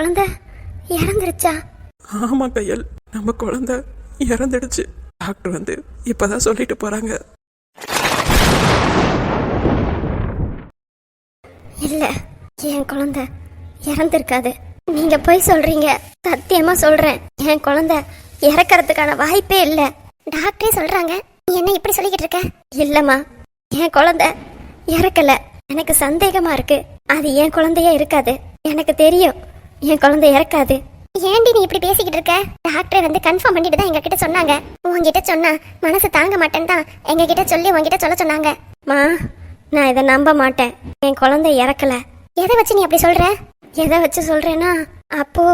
குழந்தை இறந்துருச்சா? ஆமா கையல் நம்ம குழந்தை இறந்துடுச்சு. டாக்டர் வந்து இப்பதான் சொல்லிட்டு போறாங்க. இல்ல என் குழந்தை இறந்திருக்காது. நீங்க போய் சொல்றீங்க. சத்தியமா சொல்றேன். என் குழந்தை இறக்கறதுக்கான வாய்ப்பே இல்ல. டாக்டரே சொல்றாங்க. நீ என்ன இப்படி சொல்லிக்கிட்டு இருக்க? இல்லம்மா என் குழந்தை இறக்கல. எனக்கு சந்தேகமா இருக்கு. அது என் குழந்தையே இருக்காது. எனக்கு தெரியும். என் குழந்தை இறக்காது. ஏண்டி நீ இப்படி பேசிக்கிட்டு இருக்க? டாக்டர் வந்து கன்ஃபார்ம் பண்ணிட்டு தான் எங்ககிட்ட சொன்னாங்க. உங்ககிட்ட சொன்னா மனசு தாங்க மாட்டேன்னு தான் எங்ககிட்ட சொல்லி உங்ககிட்ட சொல்ல சொன்னாங்க. மா நான் இதை நம்ப மாட்டேன். என் குழந்தை இறக்கல. எதை வச்சு நீ அப்படி சொல்ற? எதை வச்சு சொல்றேன்னா அப்போ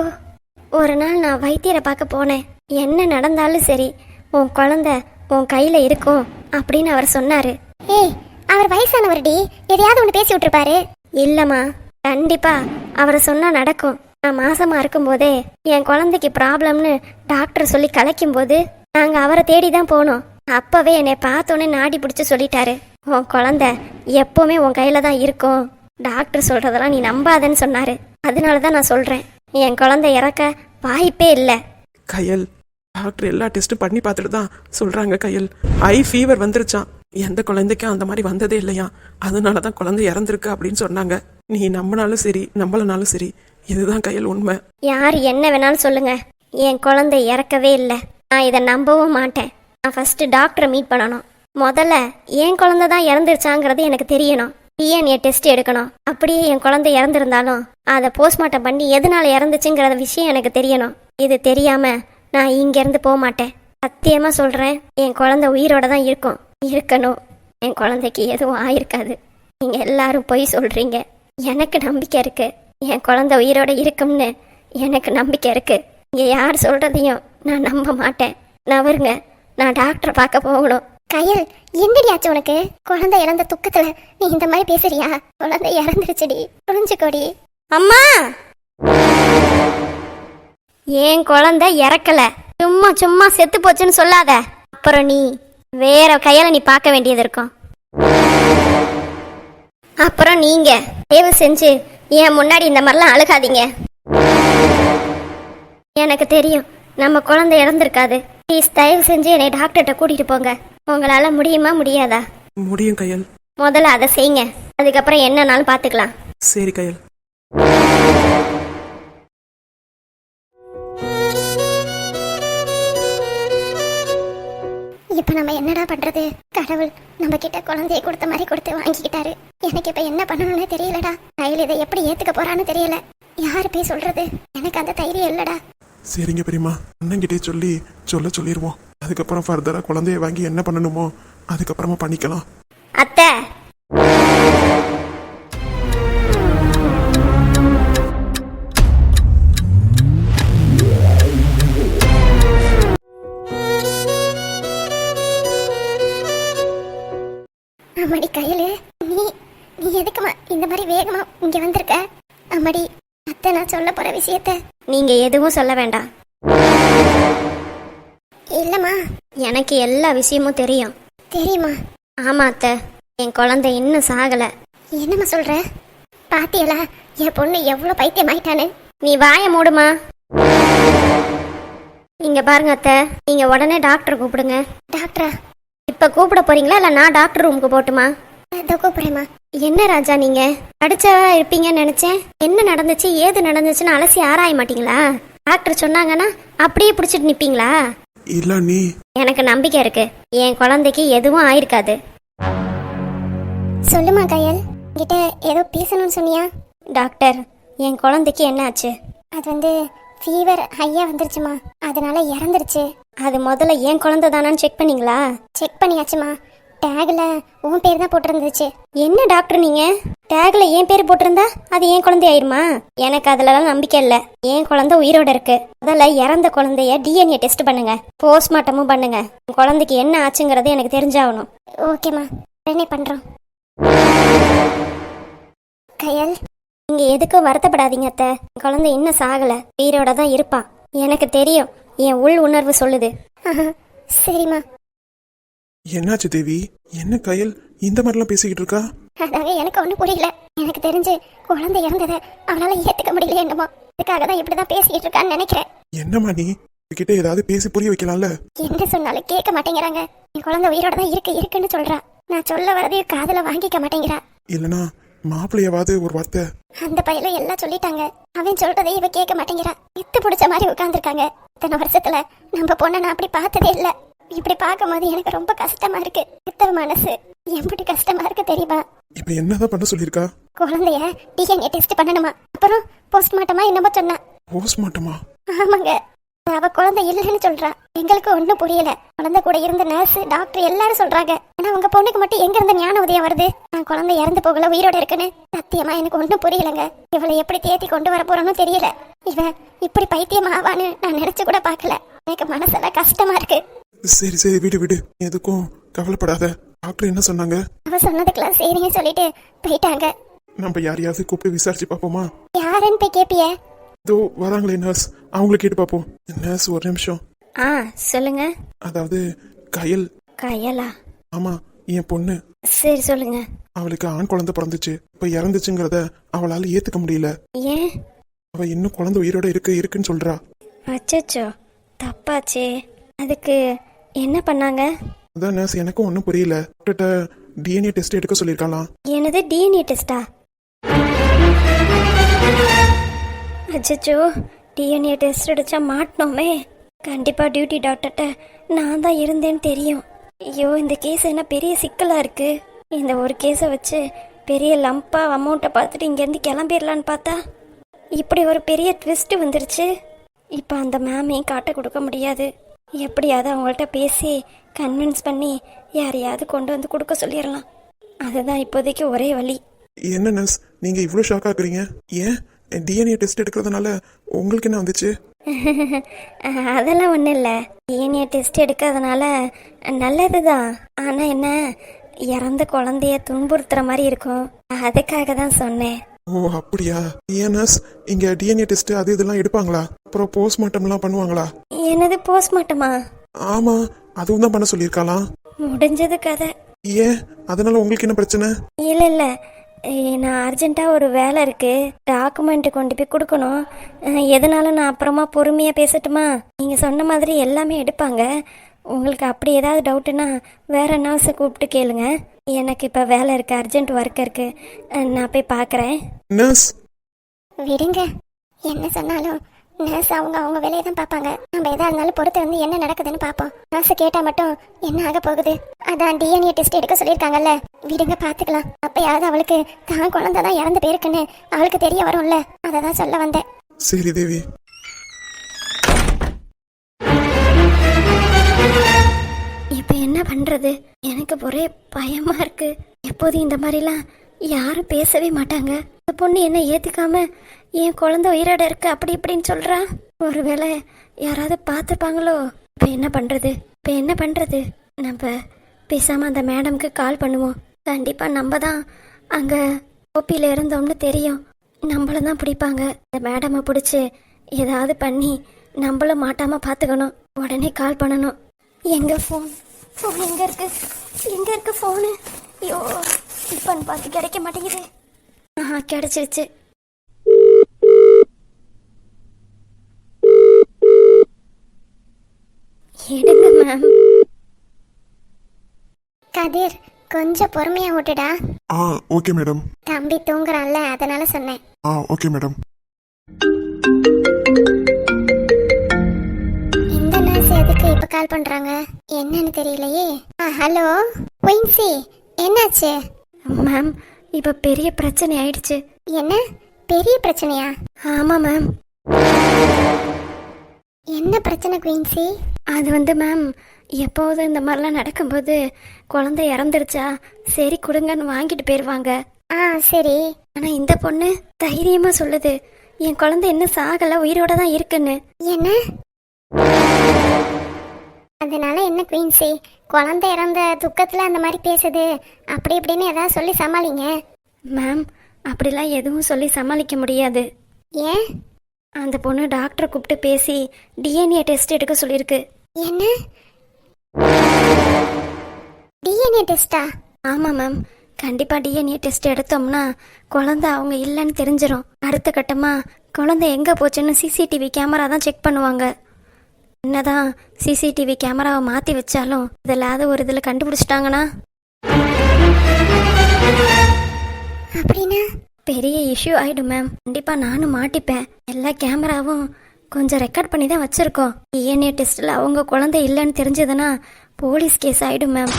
ஒரு நாள் நான் வைத்தியரை பார்க்க போனேன். என்ன நடந்தாலும் சரி உன் குழந்தை உன் கையில இருக்கும் அப்படின்னு அவர் சொன்னாரு. ஏய் அவர் வயசானவர்டி எதையாவது ஒன்று பேசி விட்டுருப்பாரு. இல்லம்மா கண்டிப்பா அவரை சொன்னா நடக்கும். நான் மாசமா இருக்கும்போதே என் குழந்தைக்கு ப்ராப்ளம்னு டாக்டர் சொல்லி கலைக்கும் போது நாங்க அவரை தேடி தான் போனோம். அப்பவே என்னை பார்த்தோன்னே நாடி பிடிச்சி சொல்லிட்டாரு. உன் குழந்தை எப்பவுமே உன் கையில தான் இருக்கும். டாக்டர் சொல்றதெல்லாம் நீ நம்பாதன்னு சொன்னாரு. அதனால தான் நான் சொல்றேன். என் குழந்தை இறக்க வாய்ப்பே இல்லை. கையல் டாக்டர் எல்லா டெஸ்ட்டும் பண்ணி பார்த்துட்டு தான் சொல்றாங்க கையல். ஐ ஃபீவர் வந்துருச்சான் எந்த குழந்தைக்கும் அந்த மாதிரி வந்ததே இல்லையா அதனால தான் குழந்தை இறந்துருக்கு அப்படின்னு சொன்னாங்க. நீ நம்பினாலும் சரி நம்பலனாலும் சரி இதுதான் கையில் உண்மை. யார் என்ன வேணாலும் சொல்லுங்க. என் குழந்தை இறக்கவே இல்லை. நான் இதை நம்பவும் மாட்டேன். நான் ஃபர்ஸ்ட் டாக்டரை மீட் பண்ணணும். முதல்ல என் குழந்தை தான் இறந்துருச்சாங்கிறது எனக்கு தெரியணும். டிஎன்ஏ டெஸ்ட் எடுக்கணும். அப்படியே என் குழந்தை இறந்துருந்தாலும் அதை போஸ்ட்மார்ட்டம் பண்ணி எதனால இறந்துச்சுங்கிற விஷயம் எனக்கு தெரியணும். இது தெரியாம நான் இங்கேருந்து போக மாட்டேன். சத்தியமா சொல்றேன் என் குழந்தை உயிரோட தான் இருக்கும். இருக்கணும். என் குழந்தைக்கு எதுவும் ஆயிருக்காது. நீங்க எல்லாரும் பொய் சொல்றீங்க. எனக்கு நம்பிக்கை இருக்கு. என் குழந்தை உயிரோட இருக்கும்னு எனக்கு நம்பிக்கை இருக்கு. இங்க யார் சொல்றதையும் நான் நம்ப மாட்டேன். நவருங்க நான் டாக்டரை பார்க்க போகணும். கயல் என்னடி ஆச்சு உனக்கு? குழந்தை இறந்த துக்கத்துல நீ இந்த மாதிரி பேசுறியா? குழந்தை இறந்துருச்சுடி. புரிஞ்சுக்கோடி. அம்மா! என் குழந்தை இறக்கல. சும்மா சும்மா செத்து போச்சுன்னு சொல்லாத. அப்புறம் நீ வேற கையால நீ பார்க்க வேண்டியது இருக்கும். அப்புறம் நீங்க தயவு செஞ்சு என் முன்னாடி இந்த மாதிரிலாம் அழுகாதீங்க. எனக்கு தெரியும் நம்ம குழந்தை இறந்திருக்காது. ப்ளீஸ் தயவு செஞ்சு என்னை டாக்டர்கிட்ட கூட்டிட்டு போங்க. உங்களால முடியுமா முடியாதா? முடியும் கையல். முதல்ல அதை செய்யுங்க. அதுக்கப்புறம் என்னன்னாலும் பார்த்துக்கலாம். சரி கையல். இப்ப நம்ம என்னடா பண்றது? கடவுள் நம்ம கிட்ட குழந்தைய கொடுத்த மாதிரி கொடுத்து வாங்கிக்கிட்டாரு. எனக்கு இப்ப என்ன பண்ணணும்னு தெரியலடா. கையில் இதை எப்படி ஏத்துக்க போறான்னு தெரியல. யாரு போய் சொல்றது? எனக்கு அந்த தைரியம் இல்லடா. சரிங்க பெரியம்மா. அண்ணன்கிட்டே சொல்லி சொல்ல சொல்லிடுவோம் அதுக்கப்புறம் ஃபர்தராக குழந்தைய வாங்கி என்ன பண்ணணுமோ அதுக்கப்புறமா பண்ணிக்கலாம். அத்தை! அம்மாடி கையில நீ நீ எதுக்குமா இந்த மாதிரி வேகமா இங்க வந்திருக்க? அம்மாடி அத்தை நான் சொல்ல போற விஷயத்த நீங்க எதுவும் சொல்ல வேண்டாம். இல்லம்மா எனக்கு எல்லா விஷயமும் தெரியும். தெரியுமா? ஆமா அத்தை. என் குழந்தை இன்னும் சாகல. என்னம்மா சொல்ற? பாத்தியலா என் பொண்ணு எவ்வளவு பைத்தியம் ஆயிட்டானு நீ வாய மூடுமா? இங்க பாருங்க அத்தை. நீங்க உடனே டாக்டர் கூப்பிடுங்க. டாக்டரா? இப்ப கூப்பிட போறீங்களா? இல்ல நான் டாக்டர் ரூமுக்கு போட்டுமா? இதோ கூப்பிடுறேம்மா. என்ன ராஜா நீங்க? படிச்சவா இருப்பீங்கன்னு நினைச்சேன். என்ன நடந்துச்சு? ஏது நடந்துச்சுன்னு அலசி ஆராய மாட்டீங்களா? டாக்டர் சொன்னாங்கன்னா அப்படியே பிடிச்சிட்டு நிப்பீங்களா? இல்ல நீ. எனக்கு நம்பிக்கை இருக்கு. என் குழந்தைக்கு எதுவும் ஆயிருக்காது. சொல்லுமா கயல். கிட்ட ஏதோ பேசணும்னு சொன்னியா? டாக்டர் என் குழந்தைக்கு என்ன ஆச்சு? அது வந்து ஃபீவர் ஹையா வந்துருச்சுமா. அதனால இறந்துருச்சு. அது முதல்ல என் குழந்தை தானான்னு செக் பண்ணீங்களா? செக் பண்ணியாச்சுமா. டேக்ல உன் பேர் தான் போட்டிருந்துச்சு. என்ன டாக்டர் நீங்க? டேக்ல என் பேர் போட்டிருந்தா அது என் குழந்தை ஆயிருமா? எனக்கு அதுலலாம் நம்பிக்கை இல்ல. என் குழந்தை உயிரோட இருக்கு? முதல்ல இறந்த குழந்தைய டிஎன்ஏ டெஸ்ட் பண்ணுங்க. போஸ்ட்மார்ட்டமும் பண்ணுங்க. உன் குழந்தைக்கு என்ன ஆச்சுங்கிறது எனக்கு தெரிஞ்சாகணும். ஓகேம்மா உடனே பண்றோம். கயல். நீங்க எதுக்கும் வருத்தப்படாதீங்க அத்தை. குழந்தை இன்னும் சாகல. உயிரோட தான் இருப்பான். எனக்கு தெரியும். என் உள் உணர்வு சொல்லுது. சரிம்மா. என்னாச்சு தேவி? என்ன கையல்? இந்த மாதிரிலாம் பேசிக்கிட்டு இருக்கா? அதாங்க எனக்கு ஒன்றும் புரியல. எனக்கு தெரிஞ்சு குழந்தை இறந்ததை அவனால ஏத்துக்க முடியல என்னமோ. அதுக்காக தான் இப்படிதான் பேசிக்கிட்டு இருக்கான்னு நினைக்கிறேன். என்னம்மா நீ? கிட்ட ஏதாவது பேசி புரிய வைக்கலாம்ல? என்ன சொன்னாலும் கேட்க மாட்டேங்கிறாங்க. என் குழந்தை உயிரோட தான் இருக்கு இருக்குன்னு சொல்றா. நான் சொல்ல வரதையும் காதுல வாங்கிக்க மாட்டேங்கிறா. இல்லனா மாப்பிள்ளையவாது ஒரு வார்த்தை. அந்த பையல எல்லாம் சொல்லிட்டாங்க. அவன் சொல்றதை இவ கேட்க மாட்டேங்கிறா. இத்து பிடிச்ச மாதிரி உட்கார்ந்துருக்காங்க. இத்தனை வருஷத்துல நம்ம பொண்ணை நான் அப்படி பார்த்ததே இல்ல. இப்படி பார்க்கும்போது எனக்கு ரொம்ப கஷ்டமா இருக்கு. இத்தனை மனசு. எப்படி கஷ்டமா இருக்கு தெரியுமா? இப்ப என்னதான் பண்ண சொல்லியிருக்கா? குழந்தைய டிஎன்ஏ டெஸ்ட் பண்ணணுமா? அப்புறம் போஸ்ட்மார்ட்டமா என்னமோ சொன்னா. போஸ்ட்மார்ட்டமா ஆமாங்க. அவ குழந்தை இல்லைன்னு சொல்றா. எங்களுக்கு ஒண்ணும் புரியல. குழந்தை கூட இருந்த நர்ஸ் டாக்டர் எல்லாரும் சொல்றாங்க. ஆனா உங்க பொண்ணுக்கு மட்டும் எங்க இருந்த ஞான உதயம் வருது? நான் குழந்தை இறந்து போகல உயிரோட இருக்குன்னு. சத்தியமா எனக்கு ஒண்ணும் புரியலங்க. இவளை எப்படி தேத்தி கொண்டு வர போறோன்னு தெரியல. இவ இப்படி பைத்தியம் ஆவான்னு நான் நினைச்சு கூட பார்க்கல. எனக்கு மனசெல்லாம் கஷ்டமா இருக்கு. சரி சரி விடு விடு. எதுக்கும் கவலைப்படாத. டாக்டர் என்ன சொன்னாங்க? அவ சொன்னதுக்கெல்லாம் சரின்னு சொல்லிட்டு போயிட்டாங்க. நம்ம யாரையாவது கூப்பிட்டு விசாரிச்சு பார்ப்போமா? யாருன்னு போய் கேப்பிய? இதோ வராங்களே நர்ஸ் அவங்கள கேட்டு பார்ப்போம். நர்ஸ் ஒரு நிமிஷம். ஆ சொல்லுங்க. அதாவது கயல். கையலா? ஆமா என் பொண்ணு. சரி சொல்லுங்க. அவளுக்கு ஆண் குழந்தை பிறந்துச்சு. இப்ப இறந்துச்சுங்கிறத அவளால ஏத்துக்க முடியல. ஏன்? அவ இன்னும் குழந்தை உயிரோட இருக்கு இருக்குன்னு சொல்றா. அச்சச்சோ தப்பாச்சே. அதுக்கு என்ன பண்ணாங்க? அதான் நர்ஸ் எனக்கும் ஒன்றும் புரியல. டாக்டர்கிட்ட டிஎன்ஏ டெஸ்ட் எடுக்க சொல்லியிருக்காளாம். எனது டிஎன்ஏ டெஸ்டா அச்சச்சோ டிஎன்ஏ டெஸ்ட் அடிச்சா மாட்டினோமே கண்டிப்பா டியூட்டி டாக்டர்கிட்ட நான் தான் இருந்தேன்னு தெரியும். ஐயோ இந்த கேஸ் என்ன பெரிய சிக்கலா இருக்கு? இந்த ஒரு கேஸை வச்சு பெரிய லம்பா அமௌண்ட்டை பார்த்துட்டு இங்கேருந்து கிளம்பிடலான்னு பார்த்தா இப்படி ஒரு பெரிய ட்விஸ்ட் வந்துருச்சு. இப்போ அந்த மேமையும் காட்ட கொடுக்க முடியாது? எப்படியாவது அவங்கள்ட்ட பேசி கன்வின்ஸ் பண்ணி யாரையாவது கொண்டு வந்து கொடுக்க சொல்லிடலாம் அதுதான் இப்போதைக்கு ஒரே வழி. என்ன நர்ஸ் நீங்க இவ்வளோ ஷாக் ஆகுறீங்க ஏன்? டிஎன்ஏ டெஸ்ட் எடுக்கிறதுனால உங்களுக்கு என்ன வந்துச்சு? அதெல்லாம் ஒன்றும் இல்லை. டிஎன்ஏ டெஸ்ட் எடுக்கிறதுனால நல்லது தான் ஆனால் என்ன? இறந்த குழந்தைய துன்புறுத்துற மாதிரி இருக்கும். அதுக்காக தான் சொன்னேன். ஓ அப்படியா? நர்ஸ் இங்க டிஎன்ஏ டெஸ்ட் அது இதெல்லாம் எடுப்பாங்களா? அப்புறம் போஸ்ட்மார்ட்டம்லாம் பண்ணுவாங்களா? என்னது போஸ்ட்மார்ட்டமா ஆமா அதுவும் தான் பண்ண சொல்லியிருக்காளாம். முடிஞ்சது கதை. ஏன்? அதனால உங்களுக்கு என்ன பிரச்சனை? இல்லை இல்லை. நான் அர்ஜென்ட்டாக ஒரு வேலை இருக்குது டாக்குமெண்ட் கொண்டு போய் கொடுக்கணும். எதனாலும் நான் அப்புறமா பொறுமையாக பேசட்டுமா? நீங்கள் சொன்ன மாதிரி எல்லாமே எடுப்பாங்க. உங்களுக்கு அப்படி ஏதாவது டவுட்டுன்னா வேற நர்ஸை கூப்பிட்டு கேளுங்க. எனக்கு இப்போ வேலை இருக்குது அர்ஜென்ட் ஒர்க் இருக்குது நான் போய் பார்க்குறேன் நர்ஸ்? விடுங்க. என்ன சொன்னாலும் நர்ஸ் அவங்க அவங்க வேலையை தான் பார்ப்பாங்க. நம்ம எதா இருந்தாலும் பொறுத்து வந்து என்ன நடக்குதுன்னு பார்ப்போம். நர்ஸ் கேட்டா மட்டும் என்ன ஆக போகுது? அதான் டிஎன்ஏ டெஸ்ட் எடுக்க சொல்லியிருக்காங்கல்ல. விடுங்க பார்த்துக்கலாம். அப்பயாவது அவளுக்கு தான் குழந்தை தான் இறந்து போயிருக்குன்னு அவளுக்கு தெரிய வரும்ல. அதை தான் சொல்ல வந்தேன். சரி தேவி. இப்போ என்ன பண்றது? எனக்கு ஒரே பயமா இருக்கு. எப்போதும் இந்த மாதிரிலாம் யாரும் பேசவே மாட்டாங்க. இந்த பொண்ணு என்ன ஏத்துக்காம என் குழந்தை உயிரோட இருக்கு அப்படி இப்படின்னு சொல்றா? ஒருவேளை யாராவது பார்த்துப்பாங்களோ? இப்போ என்ன பண்றது? இப்போ என்ன பண்றது? நம்ம பேசாம அந்த மேடம்க்கு கால் பண்ணுவோம். கண்டிப்பா நம்ம தான் அங்க ஓப்பியில இருந்தோம்னு தெரியும். நம்மள தான் பிடிப்பாங்க. இந்த மேடமை பிடிச்சி ஏதாவது பண்ணி நம்மளும் மாட்டாம பார்த்துக்கணும் உடனே கால் பண்ணணும். எங்க ஃபோன் ஃபோன் எங்க இருக்கு? எங்க இருக்கு ஃபோனு ஐயோ இப்போ பார்த்து கிடைக்க மாட்டேங்குது. ஆஹா கிடைச்சிருச்சு. எடுங்க மேம் கதிர் கொஞ்சம் பொறுமையா விட்டுடா ஆ ஓகே மேடம். தம்பி தூங்குறான்ல அதனால சொன்னேன். ஆ ஓகே மேடம். இந்த நர்ஸ் எதுக்கு இப்ப கால் பண்றாங்க? என்னன்னு தெரியலையே. ஹலோ குயின்சி என்னாச்சு? மேம் இப்ப பெரிய பிரச்சனை ஆயிடுச்சு. என்ன? பெரிய பிரச்சனையா? ஆமா மேம் என்ன பிரச்சனை குயின்சி அது வந்து மேம் எப்போதும் இந்த மாதிரிலாம் நடக்கும்போது குழந்தை இறந்துருச்சா சரி கொடுங்கன்னு வாங்கிட்டு போயிடுவாங்க ஆ சரி. ஆனா இந்த பொண்ணு தைரியமா சொல்லுது என் குழந்தை இன்னும் சாகல உயிரோட தான் இருக்குன்னு. என்ன? அதனால என்ன குயின்சி குழந்தை இறந்த துக்கத்துல அந்த மாதிரி பேசுது அப்படி இப்படின்னு ஏதாவது சொல்லி சமாளிங்க. மேம் அப்படிலாம் எதுவும் சொல்லி சமாளிக்க முடியாது. ஏன்? அந்த பொண்ணு டாக்டரை கூப்பிட்டு பேசி டிஎன்ஏ டெஸ்ட் எடுக்க சொல்லியிருக்கு. என்ன? டிஎன்ஏ டெஸ்டா ஆமாம் மேம் கண்டிப்பாக டிஎன்ஏ டெஸ்ட் எடுத்தோம்னா குழந்தை அவங்க இல்லைன்னு தெரிஞ்சிடும் அடுத்த கட்டமாக குழந்தை எங்கே போச்சுன்னு சிசிடிவி கேமரா தான் செக் பண்ணுவாங்க. என்னதான் சிசிடிவி கேமராவை மாற்றி வச்சாலும் இதில் ஒரு இதில் கண்டுபிடிச்சிட்டாங்கன்னா? அப்படின்னா? பெரிய இஷ்யூ ஆயிடும் மேம் கண்டிப்பாக நானும் மாட்டிப்பேன். எல்லா கேமராவும் கொஞ்சம் ரெக்கார்ட் பண்ணி தான் வச்சுருக்கோம். டிஎன்ஏ டெஸ்ட்டில் அவங்க குழந்தை இல்லைன்னு தெரிஞ்சதுன்னா போலீஸ் கேஸ் ஆயிடும் மேம்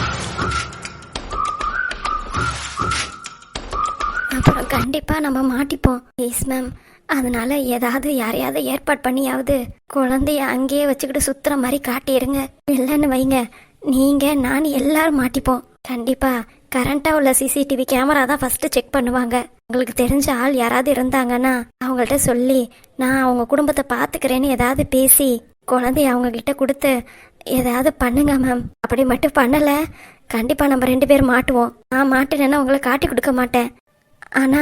அப்புறம் கண்டிப்பாக நம்ம மாட்டிப்போம். ப்ளீஸ் மேம் அதனால ஏதாவது யாரையாவது ஏற்பாடு பண்ணியாவது குழந்தைய அங்கேயே வச்சுக்கிட்டு சுத்துற மாதிரி காட்டிடுங்க. இல்லைன்னு வைங்க. நீங்க நான் எல்லாரும் மாட்டிப்போம். கண்டிப்பா. கரண்டா உள்ள சிசிடிவி கேமரா தான் ஃபர்ஸ்ட் செக் பண்ணுவாங்க. உங்களுக்கு தெரிஞ்ச ஆள் யாராவது இருந்தாங்கன்னா அவங்கள்ட்ட சொல்லி நான் அவங்க குடும்பத்தை பாத்துக்கிறேன்னு ஏதாவது பேசி குழந்தைய அவங்க கிட்ட கொடுத்து ஏதாவது பண்ணுங்க மேம் அப்படி மட்டும் பண்ணல. கண்டிப்பா நம்ம ரெண்டு பேரும் மாட்டுவோம். நான் மாட்டினேன்னா உங்களை காட்டி கொடுக்க மாட்டேன். ஆனா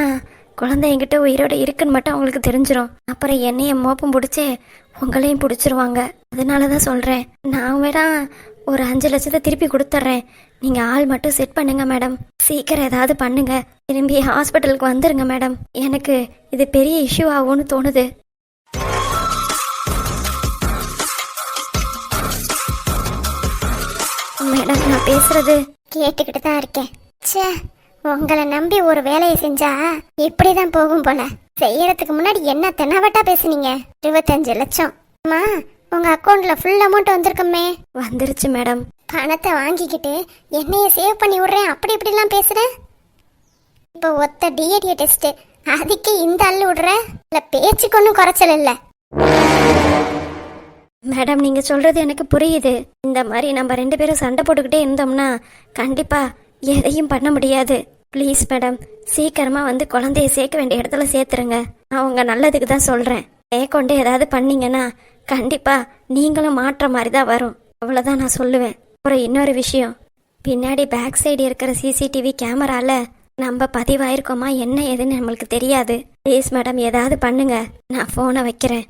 குழந்தை என்கிட்ட உயிரோட இருக்குன்னு மட்டும் அவங்களுக்கு தெரிஞ்சிடும் அப்புறம் என்னையும் மோப்பம் பிடிச்சி உங்களையும் பிடிச்சிருவாங்க. அதனால தான் சொல்கிறேன் நான் வேணா ஒரு அஞ்சு லட்சத்தை திருப்பி கொடுத்துட்றேன். நீங்கள் ஆள் மட்டும் செட் பண்ணுங்க மேடம் சீக்கிரம் ஏதாவது பண்ணுங்க. திரும்பி ஹாஸ்பிட்டலுக்கு வந்துருங்க மேடம் எனக்கு இது பெரிய இஷ்யூ ஆகும்னு தோணுது. மேடம் நான் பேசுறது கேட்டுக்கிட்டு தான் இருக்கேன். ச்சே உங்களை நம்பி ஒரு வேலையை செஞ்சா இப்படிதான் போகும் போல. செய்யறதுக்கு முன்னாடி என்ன தென்னவட்டா பேசுனீங்க? இருபத்தஞ்சு லட்சம். அம்மா உங்க அக்கௌண்ட்ல ஃபுல் அமௌண்ட் வந்திருக்குமே. வந்துருச்சு மேடம். பணத்தை வாங்கிக்கிட்டு என்னைய சேவ் பண்ணி விடுறேன். அப்படி இப்படிலாம் பேசுறேன் இப்போ ஒத்த டிஏடிஏ டெஸ்ட் அதுக்கு இந்த அள்ளு விடுற? இல்ல பேச்சுக்கு ஒன்றும் குறைச்சல் இல்லை. மேடம் நீங்க சொல்றது எனக்கு புரியுது. இந்த மாதிரி நம்ம ரெண்டு பேரும் சண்டை போட்டுக்கிட்டே இருந்தோம்னா கண்டிப்பா எதையும் பண்ண முடியாது. ப்ளீஸ் மேடம் சீக்கிரமா வந்து குழந்தைய சேர்க்க வேண்டிய இடத்துல சேர்த்துருங்க. நான் உங்க நல்லதுக்கு தான் சொல்றேன். மேற்கொண்டு ஏதாவது பண்ணீங்கன்னா கண்டிப்பா நீங்களும் மாற்ற மாதிரி தான் வரும். அவ்வளோதான் நான் சொல்லுவேன். அப்புறம் இன்னொரு விஷயம். பின்னாடி பேக் சைடு இருக்கிற சிசிடிவி கேமரால நம்ம பதிவாயிருக்கோமா என்ன ஏதுன்னு நம்மளுக்கு தெரியாது. ப்ளீஸ் மேடம் ஏதாவது பண்ணுங்க. நான் ஃபோனை வைக்கிறேன்.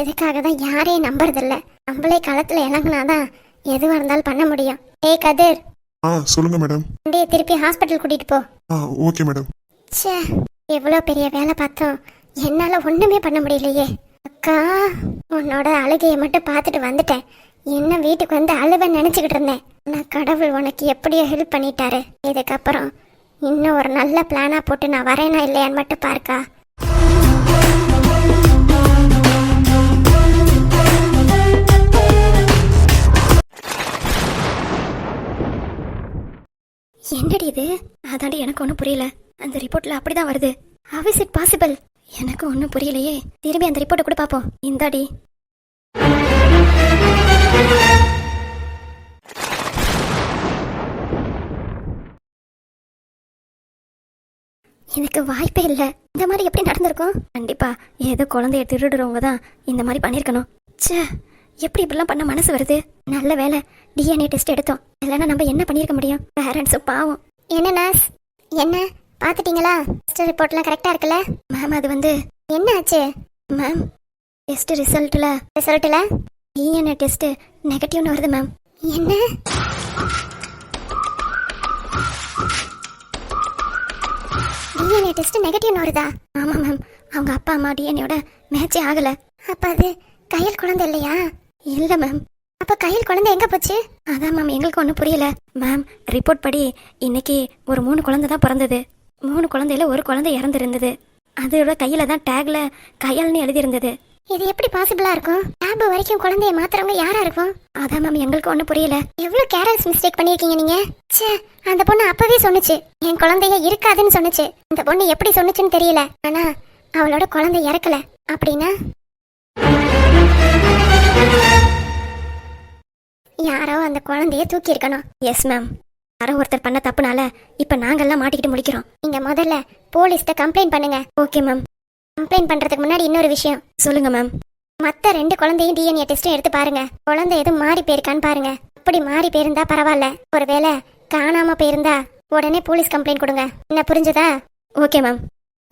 எதுக்காக தான் யாரையும் நம்புறதில்ல. நம்மளே களத்துல இறங்குனாதான் எதுவா இருந்தாலும் பண்ண முடியும். ஏய் கதிர். ஆ சொல்லுங்க மேடம் வண்டியை திருப்பி ஹாஸ்பிட்டல் கூட்டிட்டு போ. ஆ ஓகே மேடம் ச்சே எவ்வளோ பெரிய வேலை பார்த்தோம். என்னால ஒண்ணுமே பண்ண முடியலையே. அக்கா உன்னோட அழுகையை மட்டும் பார்த்துட்டு வந்துட்டேன். என்ன வீட்டுக்கு வந்து அழுவ நினைச்சுக்கிட்டு இருந்தேன். நான் கடவுள் உனக்கு எப்படியோ ஹெல்ப் பண்ணிட்டாரு. இதுக்கப்புறம் இன்னும் ஒரு நல்ல பிளானா போட்டு நான் வரேனா இல்லையான்னு மட்டும் பார்க்கா. என்னடி இது? அதாண்டி எனக்கு ஒன்றும் புரியல. அந்த ரிப்போர்ட்ல அப்படிதான் வருது. ஹவ் இஸ் இட் பாசிபிள் எனக்கு ஒன்றும் புரியலையே. திரும்பி அந்த ரிப்போர்ட்டை கூட பார்ப்போம் இந்தாடி. எனக்கு வாய்ப்பே இல்லை. இந்த மாதிரி எப்படி நடந்திருக்கும்? கண்டிப்பா ஏதோ குழந்தைய திருடுறவங்க தான் இந்த மாதிரி பண்ணியிருக்கணும் ச்சே எப்படி இப்படிலாம் பண்ண மனசு வருது? நல்ல வேலை டிஎன்ஏ டெஸ்ட் எடுத்தோம். இல்லைன்னா நம்ம என்ன பண்ணியிருக்க முடியும்? பேரண்ட்ஸும் பாவம். என்ன நர்ஸ் என்ன? பார்த்துட்டீங்களா? டெஸ்ட் ரிப்போர்ட்லாம் கரெக்டாக இருக்குல்ல? மேம் அது வந்து என்ன ஆச்சு மேம் டெஸ்ட் ரிசல்ட்டில் ரிசல்ட்டில் டிஎன்ஏ டெஸ்ட் நெகட்டிவ்னு வருது மேம் என்ன? டிஎன்ஏ டெஸ்ட் நெகட்டிவ்னு வருதா? ஆமாம் மேம் அவங்க அப்பா அம்மா டிஎன்ஏயோட மேட்சே ஆகலை. அப்போ அது கையில் குழந்தை இல்லையா? இல்லை மேம் அப்போ கையில் குழந்தை எங்கே போச்சு? அதான் மேம் எங்களுக்கு ஒன்றும் புரியல. மேம் ரிப்போர்ட் படி இன்னைக்கு ஒரு மூணு குழந்தை தான் பிறந்தது. மூணு குழந்தையில ஒரு குழந்தை இறந்துருந்தது. அதோட கையில தான் டேக்ல கையால்னு எழுதியிருந்தது. இது எப்படி பாசிபிளா இருக்கும்? லேப் வரைக்கும் குழந்தைய மாத்துறவங்க யாரா இருக்கும்? அதான் மேம் எங்களுக்கு ஒன்றும் புரியல. எவ்வளவு கேரல்ஸ் மிஸ்டேக் பண்ணிருக்கீங்க நீங்க? ச்சே அந்த பொண்ணு அப்பவே சொன்னுச்சு. என் குழந்தைய இருக்காதுன்னு சொன்னுச்சு. அந்த பொண்ணு எப்படி சொன்னுச்சுன்னு தெரியல. ஆனா அவளோட குழந்தை இறக்கல. அப்படின்னா? யாரோ அந்த குழந்தைய தூக்கி இருக்கணும் எஸ் மேம் யாரோ ஒருத்தர் பண்ண தப்புனால இப்ப நாங்கெல்லாம் மாட்டிக்கிட்டு முடிக்கிறோம். நீங்க முதல்ல போலீஸ்ட கம்ப்ளைண்ட் பண்ணுங்க. ஓகே மேம் கம்ப்ளைண்ட் பண்றதுக்கு முன்னாடி இன்னொரு விஷயம். சொல்லுங்க மேம் மத்த ரெண்டு குழந்தையும் டிஎன்ஏ டெஸ்ட் எடுத்து பாருங்க. குழந்தை எதுவும் மாறி போயிருக்கான்னு பாருங்க. அப்படி மாறி போயிருந்தா பரவாயில்ல. ஒருவேளை காணாம போயிருந்தா உடனே போலீஸ் கம்ப்ளைண்ட் கொடுங்க. என்ன புரிஞ்சுதா? ஓகே மேம்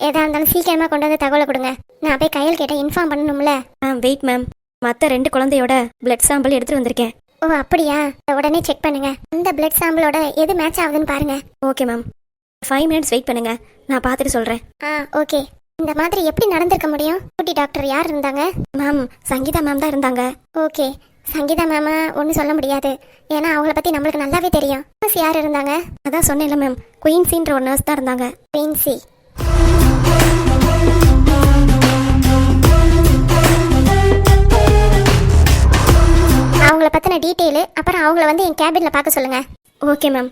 எதா இருந்தாலும் சீக்கிரமா கொண்டு வந்து தகவலை கொடுங்க. நான் போய் கையில் கேட்ட இன்ஃபார்ம் பண்ணணும்ல? மேம் வெயிட் மேம் மற்ற ரெண்டு குழந்தையோட பிளட் சாம்பிள் எடுத்துட்டு வந்திருக்கேன். ஓ அப்படியா? உடனே செக் பண்ணுங்க. இந்த பிளட் சாம்பிளோட எது மேட்ச் ஆகுதுன்னு பாருங்க. Okay ma'am five minutes wait பண்ணுங்க. நான் பார்த்துட்டு சொல்கிறேன் ஆ ஓகே இந்த மாதிரி எப்படி நடந்திருக்க முடியும்? குட்டி டாக்டர் யார் இருந்தாங்க? மேம் சங்கீதா மேம் தான் இருந்தாங்க. ஓகே சங்கீதா மேம ஒன்றும் சொல்ல முடியாது. ஏன்னா அவங்கள பற்றி நம்மளுக்கு நல்லாவே தெரியும். Nurse யார் இருந்தாங்க? அதான் சொன்னேன்ல மேம் குயின்சின்ற ஒரு நர்ஸ் தான் இருந்தாங்க. பிரின்சி அவங்கள பற்றின டீட்டெயிலு அப்புறம் அவங்கள வந்து என் கேபினில் பார்க்க சொல்லுங்க. ஓகே மேம்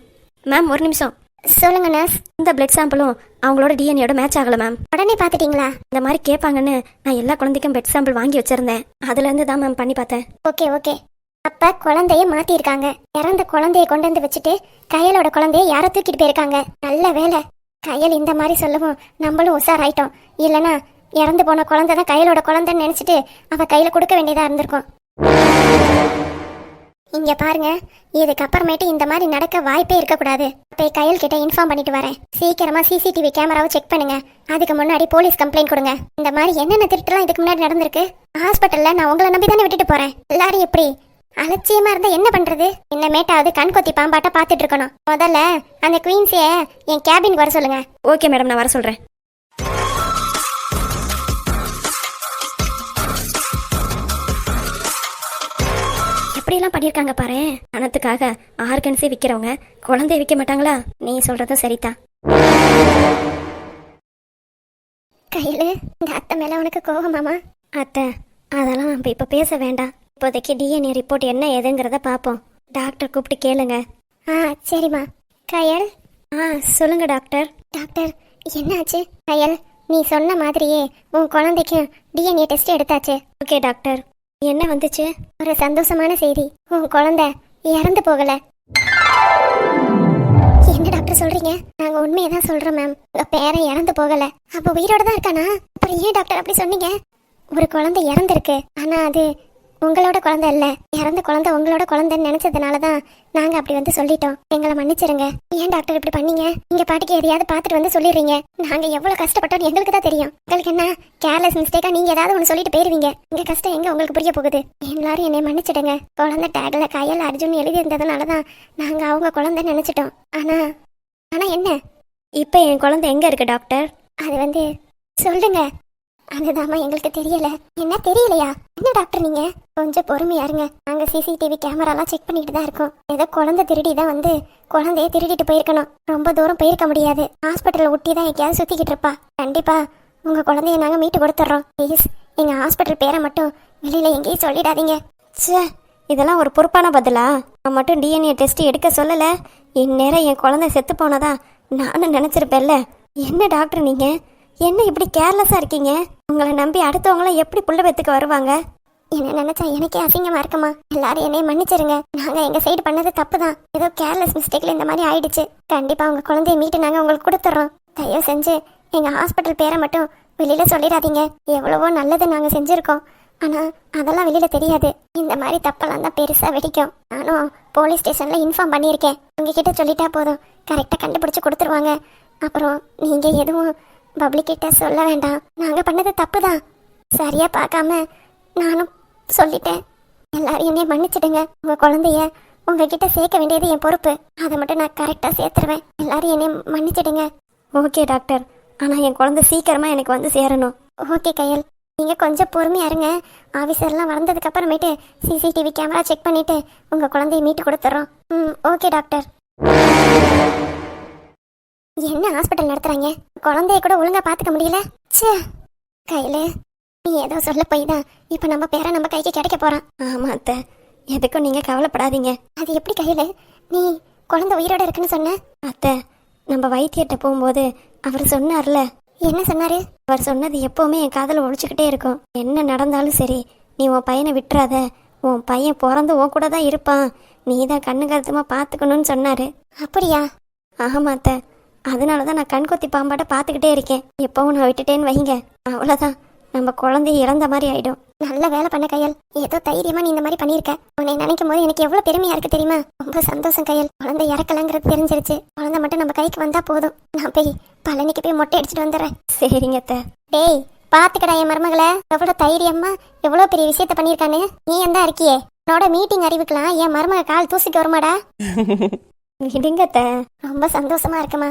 மேம் ஒரு நிமிஷம். சொல்லுங்க நர்ஸ் இந்த பிளட் சாம்பிளும் அவங்களோட டிஎன்ஏயோட மேட்ச் ஆகல மேம் உடனே பார்த்துட்டீங்களா? இந்த மாதிரி கேட்பாங்கன்னு நான் எல்லா குழந்தைக்கும் பெட் சாம்பிள் வாங்கி வச்சிருந்தேன். அதுலேருந்து தான் மேம் பண்ணி பார்த்தேன். ஓகே ஓகே அப்ப குழந்தைய மாத்திருக்காங்க. இறந்த குழந்தைய கொண்டு வந்து வச்சுட்டு கையலோட குழந்தைய யாரோ தூக்கிட்டு போயிருக்காங்க. நல்ல வேலை. கையல் இந்த மாதிரி சொல்லவும் நம்மளும் உஷாராயிட்டோம். இல்லனா இறந்து போன குழந்தை தான் கையலோட குழந்தைன்னு நினைச்சிட்டு அவ கையில கொடுக்க வேண்டியதா இருந்திருக்கும். இங்க பாருங்க. இதுக்கப்புறமேட்டு இந்த மாதிரி நடக்க வாய்ப்பே இருக்கக்கூடாது. போய் கையல் கிட்ட இன்ஃபார்ம் பண்ணிட்டு வரேன். சீக்கிரமா சிசிடிவி கேமராவை செக் பண்ணுங்க. அதுக்கு முன்னாடி போலீஸ் கம்ப்ளைண்ட் கொடுங்க. இந்த மாதிரி என்னென்ன திருட்டுலாம் இதுக்கு முன்னாடி நடந்திருக்கு? ஹாஸ்பிட்டல்ல நான் உங்களை நம்பி தானே விட்டுட்டு போறேன். எல்லாரும் எப்படி? அலட்சியமா இருந்தா என்ன பண்றது? இன்னமேட்டாவது கண் கொத்தி பாம்பாட்ட பாத்துட்டு இருக்கணும். முதல்ல அந்த குயின்ஸிய என் கேபின் வர சொல்லுங்க. ஓகே மேடம் நான் வர சொல்கிறேன் எப்படிலாம் பண்ணியிருக்காங்க பாரு. பணத்துக்காக ஆர்கன்ஸே விற்கிறவங்க குழந்தைய விற்க மாட்டாங்களா? நீ சொல்கிறதும் சரிதான். கையில இந்த அத்தை மேல உனக்கு கோபமாமா அத்தை அதெல்லாம் நம்ம இப்போ பேச வேண்டாம். இப்போதைக்கு டிஎன்ஏ ரிப்போர்ட் என்ன ஏதுங்கிறத பார்ப்போம். டாக்டர் கூப்பிட்டு கேளுங்க. ஆ சரிம்மா. கயல்? ஆ சொல்லுங்க டாக்டர் டாக்டர் என்னாச்சு? கயல் நீ சொன்ன மாதிரியே உன் குழந்தைக்கும் டிஎன்ஏ டெஸ்ட் எடுத்தாச்சு. ஓகே டாக்டர் என்ன வந்துச்சு? ஒரு சந்தோஷமான செய்தி. உன் குழந்தை இறந்து போகல. என்ன டாக்டர் சொல்றீங்க? நாங்க உண்மையை தான் சொல்றோம் மேம் உங்க பேரன் இறந்து போகல. அப்ப உயிரோட தான் இருக்கானா? அப்புறம் ஏன் டாக்டர் அப்படி சொன்னீங்க? ஒரு குழந்தை இறந்துருக்கு. ஆனா அது உங்களோட குழந்தை இல்ல. இறந்த குழந்தை உங்களோட குழந்தைன்னு நினைச்சதுனால தான் நாங்க அப்படி வந்து சொல்லிட்டோம். எங்களை மன்னிச்சிருங்க. ஏன் டாக்டர் இப்படி பண்ணீங்க? நீங்க பாட்டுக்கு எதையாவது பார்த்துட்டு வந்து சொல்லிடுறீங்க. நாங்க எவ்வளவு கஷ்டப்பட்டோம் எங்களுக்கு தான் தெரியும். உங்களுக்கு என்ன? கேர்லெஸ் மிஸ்டேக்கா நீங்க ஏதாவது ஒன்று சொல்லிட்டு போயிருவீங்க. எங்க கஷ்டம் எங்க உங்களுக்கு புரிய போகுது? எல்லாரும் என்னை மன்னிச்சிடுங்க. குழந்தை டேக்ல கையில் அர்ஜுன் எழுதி இருந்ததுனால தான் நாங்க அவங்க குழந்தைன்னு நினைச்சிட்டோம். ஆனா ஆனா என்ன? இப்போ என் குழந்தை எங்கே இருக்கு டாக்டர்? அது வந்து சொல்லுங்க. அதுதாம்மா எங்களுக்கு தெரியல. என்ன தெரியலையா? என்ன டாக்டர் நீங்க? கொஞ்சம் பொறுமையா இருங்க. நாங்க சிசிடிவி கேமராலாம் செக் பண்ணிட்டு தான் இருக்கோம். ஏதோ குழந்தை திருடி தான் வந்து குழந்தைய திருடிட்டு போயிருக்கணும். ரொம்ப தூரம் போயிருக்க முடியாது. ஹாஸ்பிட்டல் ஒட்டி தான் எங்கேயாவது சுத்திக்கிட்டு இருப்பா. கண்டிப்பா உங்க குழந்தைய நாங்க மீட்டு கொடுத்துட்றோம் ப்ளீஸ் எங்க ஹாஸ்பிட்டல் பேரை மட்டும் வெளியில எங்கேயும் சொல்லிடாதீங்க. ச்சே இதெல்லாம் ஒரு பொறுப்பான பதிலா? நான் மட்டும் டிஎன்ஏ டெஸ்ட் எடுக்க சொல்லலை. இந்நேரம் என் குழந்தை செத்து போனதா நானும் நினச்சிருப்பேன்ல. என்ன டாக்டர் நீங்கள் என்ன இப்படி கேர்லெஸ்ஸாக இருக்கீங்க? உங்களை நம்பி அடுத்தவங்களாம் எப்படி புள்ள பெத்துக்கு வருவாங்க? என்ன நினைச்சா எனக்கே அசிங்கமா இருக்குமா? எல்லாரும் என்னை மன்னிச்சிருங்க. நாங்க எங்க சைடு பண்ணது தப்பு தான் ஏதோ கேர்லெஸ் மிஸ்டேக்ல இந்த மாதிரி ஆயிடுச்சு. கண்டிப்பா உங்க குழந்தைய மீட்டு நாங்க உங்களுக்கு கொடுத்துறோம். தயவு செஞ்சு எங்க ஹாஸ்பிட்டல் பேரை மட்டும் வெளியில சொல்லிடாதீங்க. எவ்வளவோ நல்லது நாங்க செஞ்சிருக்கோம். ஆனா அதெல்லாம் வெளியில தெரியாது. இந்த மாதிரி தப்பெல்லாம் தான் பெருசா வெடிக்கும். நானும் போலீஸ் ஸ்டேஷன்ல இன்ஃபார்ம் பண்ணியிருக்கேன். உங்ககிட்ட சொல்லிட்டா போதும். கரெக்டா கண்டுபிடிச்சு கொடுத்துருவாங்க. அப்புறம் நீங்க எதுவும் பப்ளிக் கிட்ட சொல்ல வேண்டாம். நாங்க பண்ணது தப்பு தான் சரியா பார்க்காம நானும் சொல்லிட்டேன். எல்லாரும் என்னைய மன்னிச்சிடுங்க. உங்க குழந்தைய உங்ககிட்ட சேர்க்க வேண்டியது என் பொறுப்பு. அதை மட்டும் நான் கரெக்டா சேர்த்துருவேன். எல்லாரும் என்னைய மன்னிச்சிடுங்க. Okay doctor. ஆனால் என் குழந்தை சீக்கிரமாக எனக்கு வந்து சேரணும். ஓகே கையல். நீங்க கொஞ்சம் பொறுமையா இருங்க. ஆஃபீஸர்லாம் வந்ததுக்கு அப்புறமேட்டு சிசிடிவி கேமரா செக் பண்ணிட்டு உங்க குழந்தைய மீட்டு கொடுத்துறோம். ம் ஓகே டாக்டர். என்ன ஹாஸ்பிட்டல் நடத்துறாங்க? குழந்தைய கூட ஒழுங்கா பாத்துக்க முடியல. ச்சே கையில. நீ ஏதோ சொல்ல போய் தான் இப்ப நம்ம பேரை நம்ம கைக்கு கிடைக்க போறான். ஆமாம் அத்தை. எதுக்கும் நீங்கள் கவலைப்படாதீங்க. அது எப்படி கையில? நீ குழந்தை உயிரோட இருக்குன்னு சொன்ன? அத்தை நம்ம வைத்தியர்கிட்ட போகும்போது அவர் சொன்னார்ல. என்ன சொன்னாரு? அவர் சொன்னது எப்பவுமே என் காதில் ஒழிச்சுக்கிட்டே இருக்கும். என்ன நடந்தாலும் சரி நீ உன் பையனை விட்டுறாத. உன் பையன் பிறந்து உன் கூட தான் இருப்பான். நீ தான் கண்ணு கருத்துமா பார்த்துக்கணும்னு சொன்னாரு. அப்படியா? ஆமா அத்தை. அதனால தான் நான் கண் கொத்தி பாம்பாட்ட பார்த்துக்கிட்டே இருக்கேன். எப்பவும் நான் விட்டுட்டேன்னு வைங்க. அவ்வளோதான் நம்ம குழந்தைய இறந்த மாதிரி ஆயிடும். நல்ல வேலை பண்ண கையல். ஏதோ தைரியமா நீ இந்த மாதிரி பண்ணிருக்க உன்னை நினைக்கும் போது எனக்கு எவ்வளவு பெருமையா இருக்கு தெரியுமா? ரொம்ப சந்தோஷம் கையல். குழந்தை இறக்கலங்கிறது தெரிஞ்சிருச்சு. குழந்தை மட்டும் நம்ம கைக்கு வந்தா போதும். நான் போய் பழனிக்கு போய் மொட்டை அடிச்சிட்டு வந்துடுறேன். சரிங்க டேய் பாத்துக்கடா என் மருமகளை. எவ்வளவு தைரியமா எவ்வளவு பெரிய விஷயத்த பண்ணிருக்கானு நீ எந்த இருக்கியே? உன்னோட மீட்டிங் அறிவிக்கலாம் என் மருமக கால் தூசிக்கு வருமாடா. விடுங்க அத்தை. ரொம்ப சந்தோஷமா இருக்குமா?